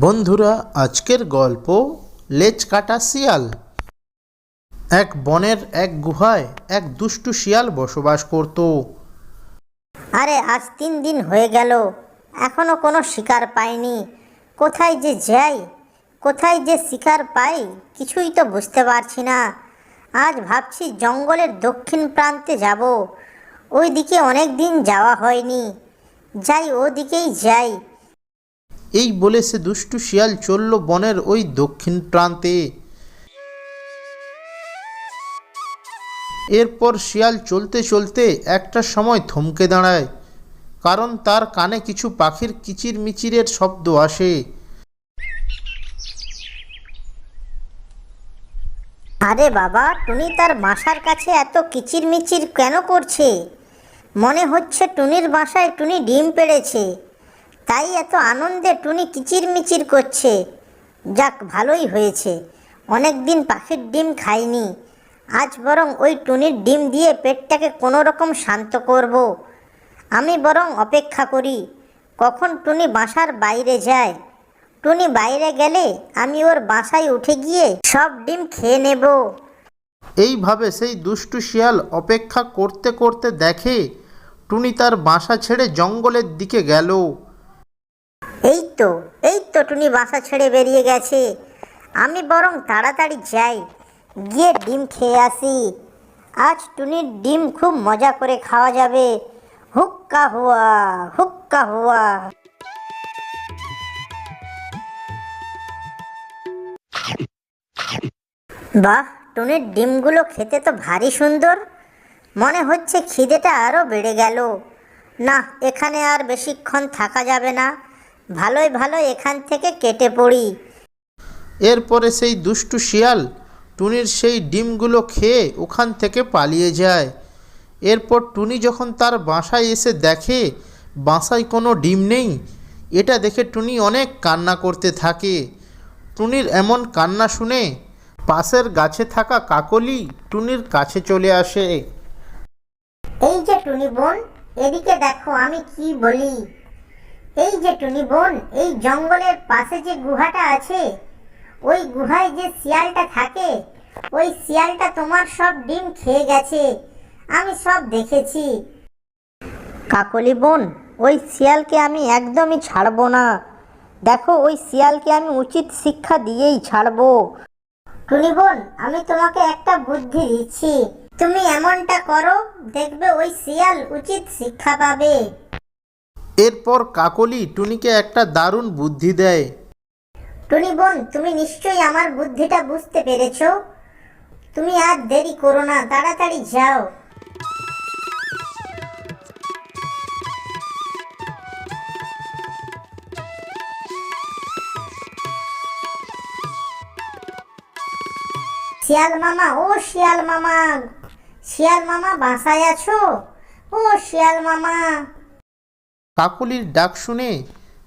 বন্ধুরা, আজকের গল্প, লেজ কাটা শিয়াল। এক বনের এক গুহায় এক দুষ্টু শিয়াল বসবাস করত। আরে, আজ তিন দিন হয়ে গেল। এখনও কোনো শিকার পাইনি। কোথায় যে যাই, কোথায় যে শিকার পাই, কিছুই তো বুঝতে পারছি না। আজ ভাবছি জঙ্গলের দক্ষিণ প্রান্তে যাব। ওই দিকে অনেক দিন যাওয়া হয়নি। যাই ওদিকেই যাই। এই বলে সে দুষ্টু শিয়াল চলল বনের ওই দক্ষিণ প্রান্তে। এরপর শিয়াল চলতে চলতে একটা সময় থমকে দাঁড়ায়, কারণ তার কানে কিছু পাখির কিচির মিচিরের শব্দ আসে। আরে বাবা, টুনি তার বাসার কাছে এত কিচির মিচির কেন করছে? মনে হচ্ছে টুনির বাসায় টুনি ডিম পেড়েছে। তাই এত আনন্দে টুনি কিচির মিচির করছে। যাক, ভালোই হয়েছে। অনেক দিন পাখির ডিম খাইনি। আজ বরং ওই টুনির ডিম দিয়ে পেটটাকে কোনো রকম শান্ত করব। আমি বরং অপেক্ষা করি, কখন টুনি বাসার বাইরে যায়। টুনি বাইরে গেলে আমি ওর বাসায় উঠে গিয়ে সব ডিম খেয়ে নেব। এইভাবে সেই দুষ্টু শিয়াল অপেক্ষা করতে করতে দেখে টুনি তার বাসা ছেড়ে জঙ্গলের দিকে গেল। এই তো এই তো টুনি বাসা ছেড়ে বেরিয়ে গেছে। আমি বরং তাড়াতাড়ি যাই, গিয়ে ডিম খেয়ে আসি। আজ টুনির ডিম খুব মজা করে খাওয়া যাবে। হুক্কা হুয়া হুক্কা হুয়া। বাহ, টুনির ডিমগুলো খেতে তো ভারী সুন্দর। মনে হচ্ছে খিদেটা আরও বেড়ে গেল। না এখানে আর বেশিক্ষণ থাকা যাবে না। ভালোই ভালো এখান থেকে কেটে পড়ি। এরপরে সেই দুষ্টু শিয়াল টুনির সেই ডিমগুলো খেয়ে ওখান থেকে পালিয়ে যায়। এরপর টুনি যখন তার বাসায় এসে দেখে বাসায় কোনো ডিম নেই এটা দেখে টুনি অনেক কান্না করতে থাকে। টুনির এমন কান্না শুনে পাশের গাছে থাকা কাকলি টুনির কাছে চলে আসে। এই যে টুনি বোন এদিকে দেখো আমি কি বলি। এই যে টুনি বোন, এই জঙ্গলের পাশে যে গুহাটা আছে, ওই গুহায় যে শিয়ালটা থাকে, ওই শিয়ালটা তোমার সব ডিম খেয়ে গেছে। আমি সব দেখেছি। কাকলি বোন, ওই শিয়ালকে আমি একদমই ছাড়বো না। দেখো, ওই শিয়ালকে আমি উচিত শিক্ষা দিয়েই ছাড়বো। টুনি বোন, আমি তোমাকে একটা বুদ্ধি দিচ্ছি। তুমি এমনটা করো, দেখবে ওই শিয়াল উচিত শিক্ষা পাবে। এরপর কাকলি টুনিকে একটা দারুণ বুদ্ধি দেয়। টুনি বোন, তুমি নিশ্চয়ই আমার বুদ্ধিটা বুঝতে পেরেছ? তুমি আর দেরি করো না, তাড়াতাড়ি যাও। শিয়াল মামা, ও শিয়াল মামা শিয়াল মামা বাসায় আছো? ও শিয়াল মামা। কাকলির ডাক শুনে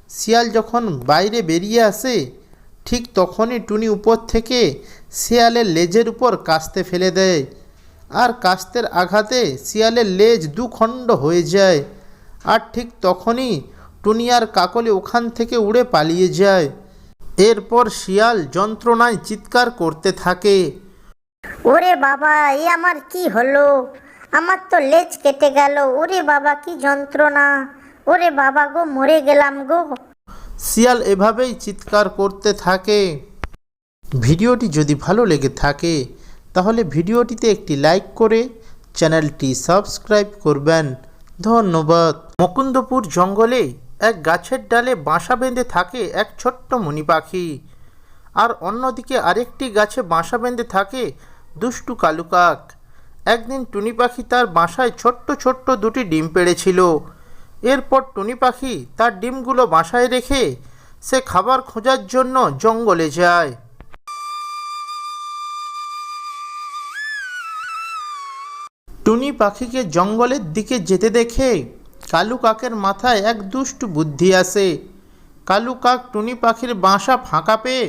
শিয়াল যখন বাইরে বেরিয়ে আসে, ঠিক তখনই টুনি উপর থেকে শিয়ালের লেজের উপর কাস্তে ফেলে দেয়। আর কাস্তের আঘাতে শিয়ালের লেজ দুখণ্ড হয়ে যায়। আর ঠিক তখনই টুনি আর কাকলি ওখান থেকে উড়ে পালিয়ে যায়। এরপর শিয়াল যন্ত্রণায় চিৎকার করতে থাকে। ওরে বাবা, এ আমার কি হলো? আমার তো লেজ কেটে গেল। ওরে বাবা, কি যন্ত্রণা। ওরে বাবা গো, মরে গেলাম গো। শিয়াল এভাবেই চিৎকার করতে থাকে। ভিডিওটি যদি ভালো লেগে থাকে, তাহলে ভিডিওটিতে একটি লাইক করে চ্যানেলটি সাবস্ক্রাইব করবেন। ধন্যবাদ। মুকুন্দপুর জঙ্গলে এক গাছের ডালে বাসা বেঁধে থাকে এক ছোট্ট মণি পাখি। আর অন্যদিকে আরেকটি গাছে বাসা বেঁধে থাকে দুষ্টু কালুকাক। একদিন টুনি পাখি তার বাসায় ছোট্ট ছোট্ট দুটি ডিম পেড়েছিল। এরপর টুনি পাখি তার ডিমগুলো বাসায় রেখে সে খাবার খোঁজার জন্য জঙ্গলে যায়। টুনি পাখিকে জঙ্গলের দিকে যেতে দেখে কালু কাকের মাথায় এক দুষ্টু বুদ্ধি আসে। কালু কাক টুনি পাখির বাসা ফাঁকা পেয়ে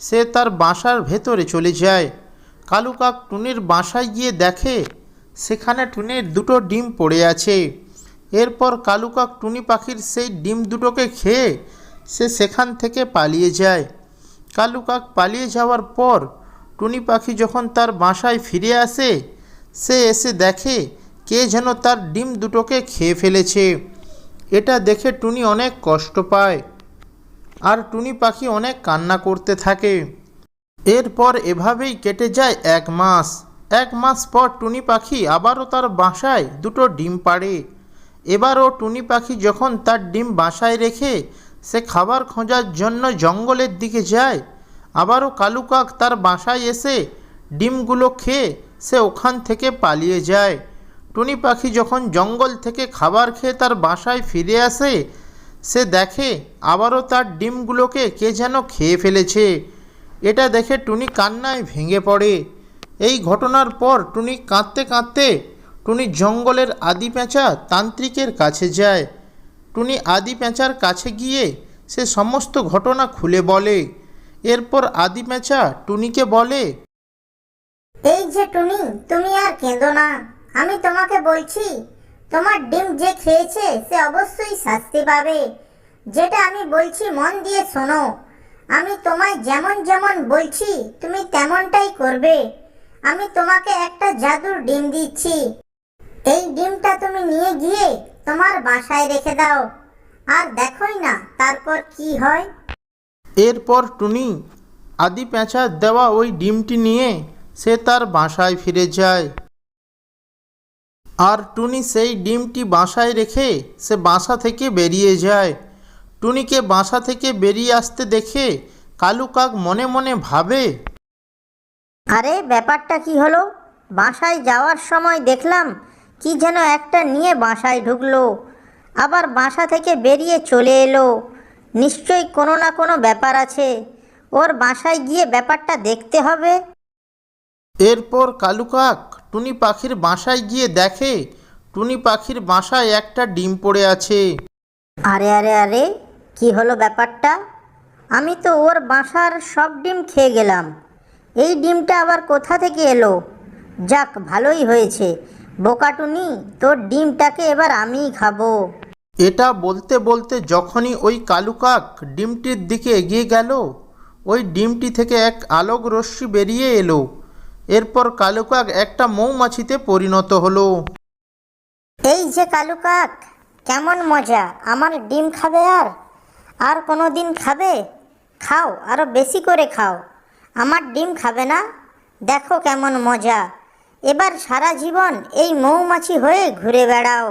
সে তার বাসার ভেতরে চলে যায়। কালু কাক টুনির বাসায় গিয়ে দেখে সেখানে টুনির দুটো ডিম পড়ে আছে। এরপর কালু কাক টুনি পাখির সেই ডিম দুটোকে খেয়ে সে সেখান থেকে পালিয়ে যায়। কালু কাক পালিয়ে যাওয়ার পর টুনি পাখি যখন তার বাসায় ফিরে আসে, সে এসে দেখে কে যেন তার ডিম দুটোকে খেয়ে ফেলেছে। এটা দেখে টুনি অনেক কষ্ট পায় আর টুনি পাখি অনেক কান্না করতে থাকে। এরপর এভাবেই কেটে যায় এক মাস। এক মাস পর টুনি পাখি আবারও তার বাসায় দুটো ডিম পাড়ে। এবারও টুনি পাখি যখন তার ডিম বাসায় রেখে সে খাবার খোঁজার জন্য জঙ্গলের দিকে যায়, আবারও কালু কাক তার বাসায় এসে ডিমগুলো খেয়ে সে ওখান থেকে পালিয়ে যায়। টুনি পাখি যখন জঙ্গল থেকে খাবার খেয়ে তার বাসায় ফিরে আসে, সে দেখে আবারও তার ডিমগুলোকে কে যেন খেয়ে ফেলেছে। এটা দেখে টুনি কান্নায় ভেঙে পড়ে। এই ঘটনার পর টুনি কাঁদতে কাঁদতে টুনি জঙ্গলের আদি পেঁচা তান্ত্রিকের কাছে যায়। টুনি আদি পেঁচার কাছে গিয়ে সে সমস্ত ঘটনা খুলে বলে। এরপর আদি পেঁচা টুনিকে বলে, এই যে টুনি, তুমি আর কেঁদো না। আমি তোমাকে বলছি, তোমার ডিম যে খেয়েছে সে অবশ্যই শাস্তি পাবে। যেটা আমি বলছি মন দিয়ে শোনো। আমি তোমায় যেমন যেমন বলছি, তুমি তেমনটাই করবে। আমি তোমাকে একটা জাদুর ডিম দিচ্ছি। এই ডিমটা তুমি নিয়ে গিয়ে তোমার বাসায় রেখে দাও। আর দেখোই না তারপর কি হয়। এরপর টুনি আদি পেঁচার দেওয়া ওই ডিমটি নিয়ে সে তার বাসায় ফিরে যায়। আর টুনি সেই ডিমটি বাসায় রেখে সে বাসা থেকে বেরিয়ে যায়। টুনিকে বাসা থেকে বেরিয়ে আসতে দেখে কালু কাক মনে মনে ভাবে আরে ব্যাপারটা কি হলো? বাসায় যাওয়ার সময় দেখলাম কি যেন একটা নিয়ে বাসায় ঢুকলো। আবার বাসা থেকে বেরিয়ে চলে এলো। নিশ্চয়ই কোনো না কোনো ব্যাপার আছে। ওর বাসায় গিয়ে ব্যাপারটা দেখতে হবে। এরপর কালুকাক টুনি পাখির বাসায় গিয়ে দেখে টুনি পাখির বাসায় একটা ডিম পড়ে আছে। আরে আরে আরে কি হলো ব্যাপারটা? আমি তো ওর বাসার সব ডিম খেয়ে গেলাম। এই ডিমটা আবার কোথা থেকে এলো? যাক ভালোই হয়েছে। বোকাটুনি তোর ডিমটাকে এবার আমিই খাব। এটা বলতে বলতে যখনই ওই কালু কাক ডিমটির দিকে এগিয়ে গেল ওই ডিমটি থেকে এক আলোক রশ্মি বেরিয়ে এলো। এরপর কালু কাক একটা মৌমাছিতে পরিণত হলো। এই যে কালু কাক কেমন মজা আমার ডিম খাবে আর? আর কোনো দিন খাবে? খাও আরও বেশি করে খাও। আমার ডিম খাবে না? দেখো কেমন মজা। এবার সারা জীবন এই মৌমাছি হয়ে ঘুরে বেড়াও।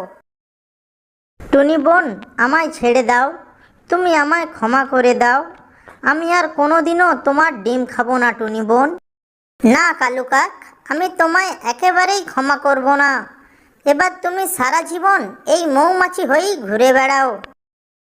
টুনি বোন, আমায় ছেড়ে দাও। তুমি আমায় ক্ষমা করে দাও। আমি আর কোনোদিনও তোমার ডিম খাব না, টুনি বোন। না, কালু কাক, আমি তোমায় একেবারেই ক্ষমা করব না। এবার তুমি সারা জীবন এই মৌমাছি হয়েই ঘুরে বেড়াও।